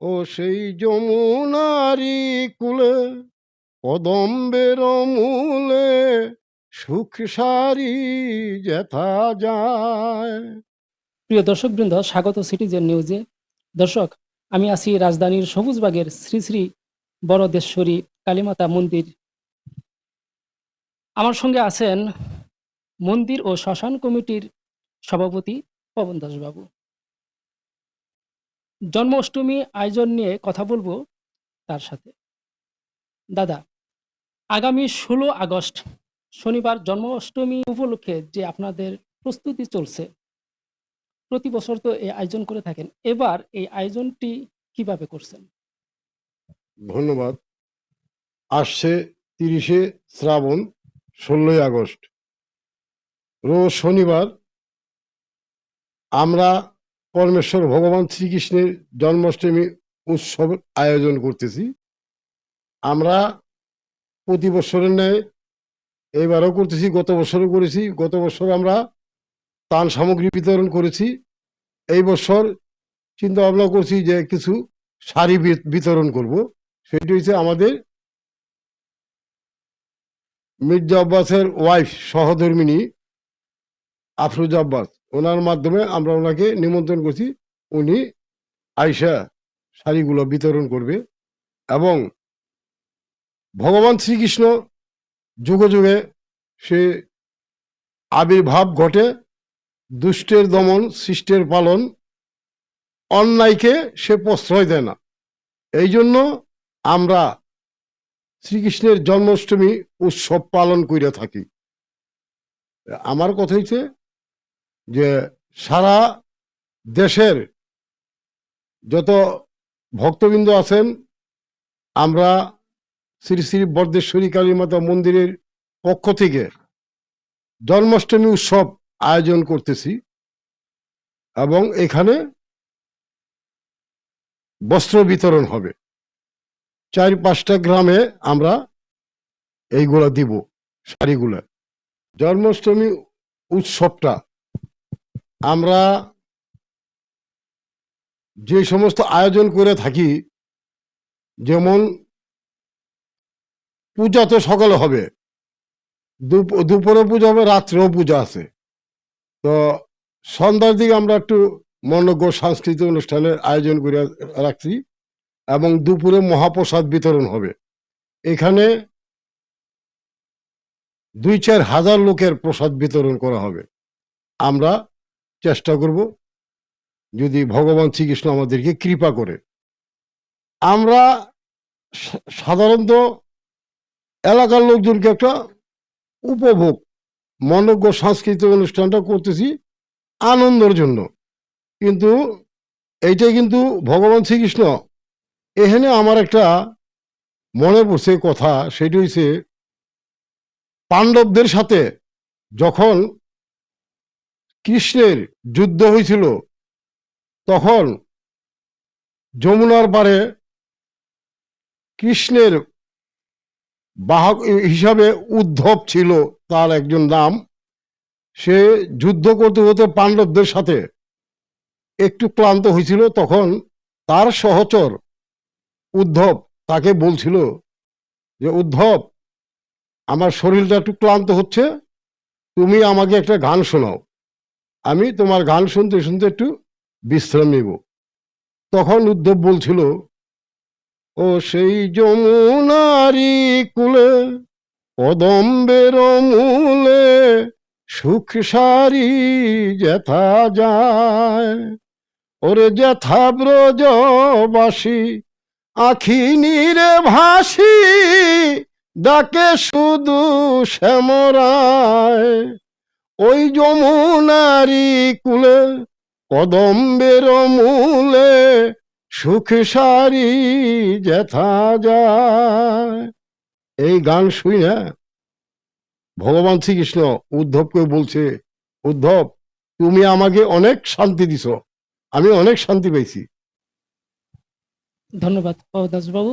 ও সেই যমুনারি কুলে, কদম্বের মূলে সুখ সারি যেথা যায়। প্রিয় দর্শকবৃন্দ, স্বাগত সিটিজেন নিউজে। দর্শক, আমি আছি রাজধানীর সবুজবাগের শ্রী শ্রী বড়দেশ্বরী কালীমাতা মন্দির। আমার সঙ্গে আছেন মন্দির ও শ্মশান কমিটির সভাপতি পবন দাসবাবু। জন্মাষ্টমী আয়োজন নিয়ে কথা বলব তার সাথে। দাদা, আগামী ষোলো আগস্ট শনিবার জন্মাষ্টমী উপলক্ষে যে আপনাদের প্রস্তুতি চলছে, প্রতি বছর তো এই আয়োজন করে থাকেন, এবার এই আয়োজনটি কীভাবে করছেন? ধন্যবাদ। আসছে তিরিশে শ্রাবণ ষোলোই আগস্ট। রোজ শনিবার আমরা পরমেশ্বর ভগবান শ্রীকৃষ্ণের জন্মাষ্টমী উৎসব আয়োজন করতেছি। আমরা প্রতি বছরের ন্যায় এবারও করতেছি, গত বছরও করেছি, গত বছর আমরা ত্রাণ সামগ্রী বিতরণ করেছি। এই বছর চিন্তা ভাবনা করছি যে কিছু শাড়ি বিতরণ করব। সেটি হচ্ছে আমাদের মির্জা আব্বাসের ওয়াইফ সহধর্মিনী আফরোজা আব্বাস। ওনার মাধ্যমে আমরা ওনাকে নিমন্ত্রণ করছি। উনি আয়সা শাড়িগুলো বিতরণ করবে এবং ভগবান শ্রীকৃষ্ণ যুগে যুগে সে আবির্ভাব ঘটে, দুষ্টের দমন সৃষ্টের পালন, অন্যায়কে সে প্রশ্রয় দেয় না। এই জন্য আমরা শ্রীকৃষ্ণের জন্মাষ্টমী উৎসব পালন করে থাকি। আমার কথা হচ্ছে যে সারা দেশের যত ভক্তবৃন্দ আছেন, আমরা শ্রী শ্রী বরদেশ্বরী কালী মাতা মন্দিরের পক্ষ থেকে জন্মাষ্টমী উৎসব আয়োজন করতেছি এবং এখানে বস্ত্র বিতরণ হবে। চার পাঁচটা গ্রামে আমরা এইগুলা দিব, শাড়িগুলা। জন্মাষ্টমী উৎসবটা আমরা যে সমস্ত আয়োজন করে থাকি, যেমন পূজা তো সকালে হবে, দুপ- দুপুরে পূজা হবে, রাত্রেও পূজা আছে। তো সন্ধ্যার দিকে আমরা একটু মনোজ্ঞ সাংস্কৃতিক অনুষ্ঠানের আয়োজন করে রাখছি এবং দুপুরে মহাপ্রসাদ বিতরণ হবে। এখানে দুই চার হাজার লোকের প্রসাদ বিতরণ করা হবে। আমরা চেষ্টা করব যদি ভগবান শ্রীকৃষ্ণ আমাদেরকে কৃপা করে। আমরা সাধারণত এলাকার লোকজনকে একটা উপভোগ, মনোজ্ঞ সাংস্কৃতিক অনুষ্ঠানটা করতেছি আনন্দের জন্য। কিন্তু এইটাই কিন্তু ভগবান শ্রীকৃষ্ণ এখানে আমার একটা মনে পড়ছে কথা, সেটি হয়েছে পাণ্ডবদের সাথে যখন কৃষ্ণের যুদ্ধ হয়েছিল, তখন যমুনার পারে কৃষ্ণের বাহক হিসাবে উদ্ধব ছিল তার একজন নাম। সে যুদ্ধ করতে করতে পাণ্ডবদের সাথে একটু ক্লান্ত হয়েছিল, তখন তার সহচর উদ্ধব তাকে বলছিল যে, উদ্ধব, আমার শরীরটা একটু ক্লান্ত হচ্ছে, তুমি আমাকে একটা গান শোনাও। আমি তোমার গান শুনতে শুনতে একটু বিশ্রাম নিব। তখন উদ্ধব বলছিল, ও সেই যমুনারি কুলে, কদম্বের মূলে সুখ সারি যেথা যায়, ওরে যেথা ব্রজবাসী আখি নীরে ভাসি, ডাকে শুধু শ্যামরায়। ওই যমুনারি কুলে, কদম্বের মূলে সুখ সারি যেথা যায়। এই গান শুই না? ভগবান শ্রীকৃষ্ণ উদ্ধবকে বলছে, উদ্ধব, তুমি আমাকে অনেক শান্তি দিছো। আমি অনেক শান্তি পেয়েছি ধন্যবাদ দাসবাবু